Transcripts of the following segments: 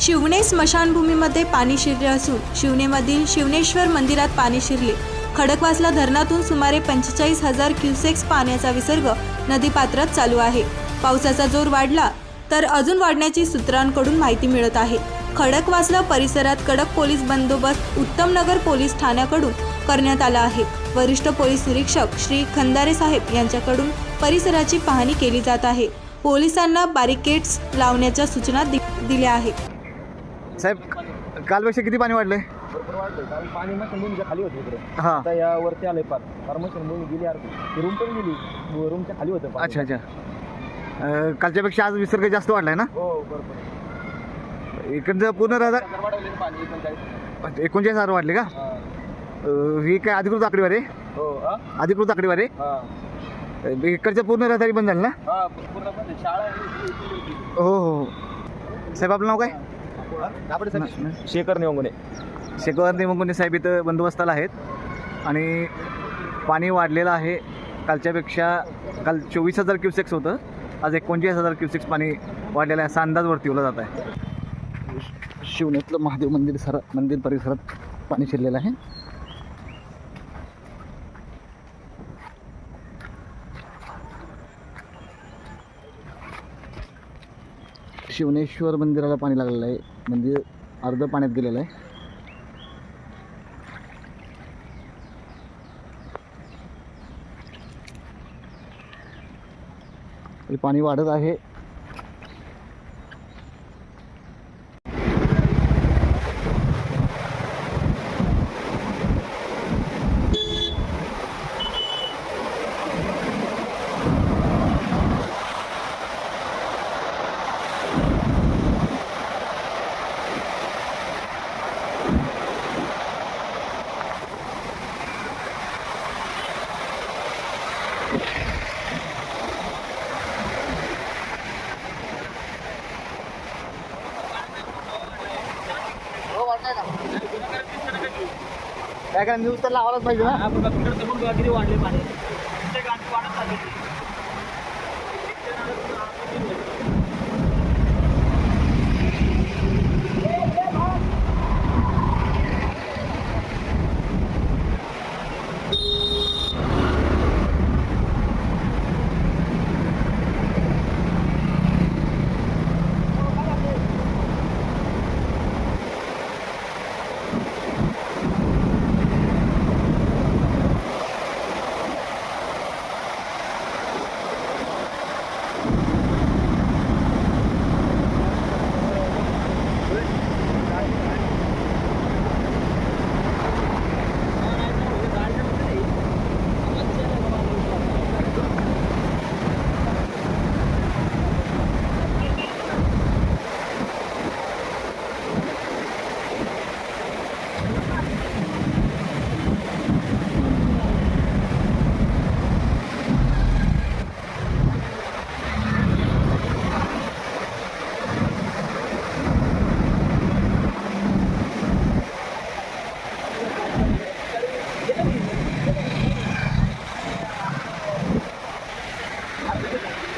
शिवणे स्मशानभूमीमध्ये पाणी शिरले असून शिवनेमधील शिवनेश्वर मंदिरात पाणी शिरले. खडकवासला धरणातून सुमारे पंचेचाळीस हजार क्युसेक्स पाण्याचा विसर्ग नदीपात्रात चालू आहे. पावसाचा जोर वाढला तर अजून वाढण्याची सूत्रांकडून माहिती मिळत आहे. खडकवासला परिसरात कडक पोलीस बंदोबस्त उत्तमनगर पोलीस ठाण्याकडून करण्यात आला आहे. वरिष्ठ पोलीस निरीक्षक श्री खंदारे साहेब यांच्याकडून परिसराची पाहणी केली जात आहे. पोलिसांना बॅरिकेड्स लावण्याच्या सूचना दि- दिल्या आहेत. साहेब कालपेक्षा किती पाणी वाढलंय? भरपूर वाढलं कारण पाणी मशीन भूमीच्या खाली होते इकडे. हां. आता या वरती आलंय फार. फार मशीन भूमी गेली यार रूम पण गेली. रूमच्या खाली होतं पाणी. अच्छा अच्छा. अं, कालच्यापेक्षा आज विसर्ग जास्त वाढलाय ना? हो बरोबर. इकडचं पूर्ण पाणी एकोणचाळीस. हजार वाढले का? हा. अं, ही काय अधिकृत आकडेवारी आहे? हो हा? अधिकृत आकडेवारी आहे? हा. अं, इकडच्या पूर्ण रहदारी बंद झाली ना? हा पूर्ण पण शाळा आहे, इकडे- इकडे होती. हो हो हो. साहेब आपलं नाव काय? शेखर नेवंगुने शेकवार नेमकुंडे साहेब इथं बंदोबस्ताला आहेत. आणि पाणी वाढलेलं आहे. कालच्यापेक्षा काल चोवीस हजार क्युसेक्स होतं. आज एकोणचाळीस हजार क्युसेक्स पाणी वाढलेलं आहे. असा अंदाज वर्तवला जात आहे. शिवनेतलं महादेव मंदिर सर मंदिर परिसरात पाणी शिरलेलं आहे. शिवनेश्वर मंदिराला पाणी लागलेलं आहे. मंदिर अर्ध पाण्यात गेलेलं आहे. पाणी वाढत आहे. काय न्यूज तर लावायलाच पाहिजे ना. वाढले पाहिजे वाढत चालली. I'm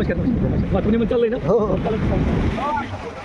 नमस्कार नमस्कार नमस्कार. बातमी चाललंय ना? हो.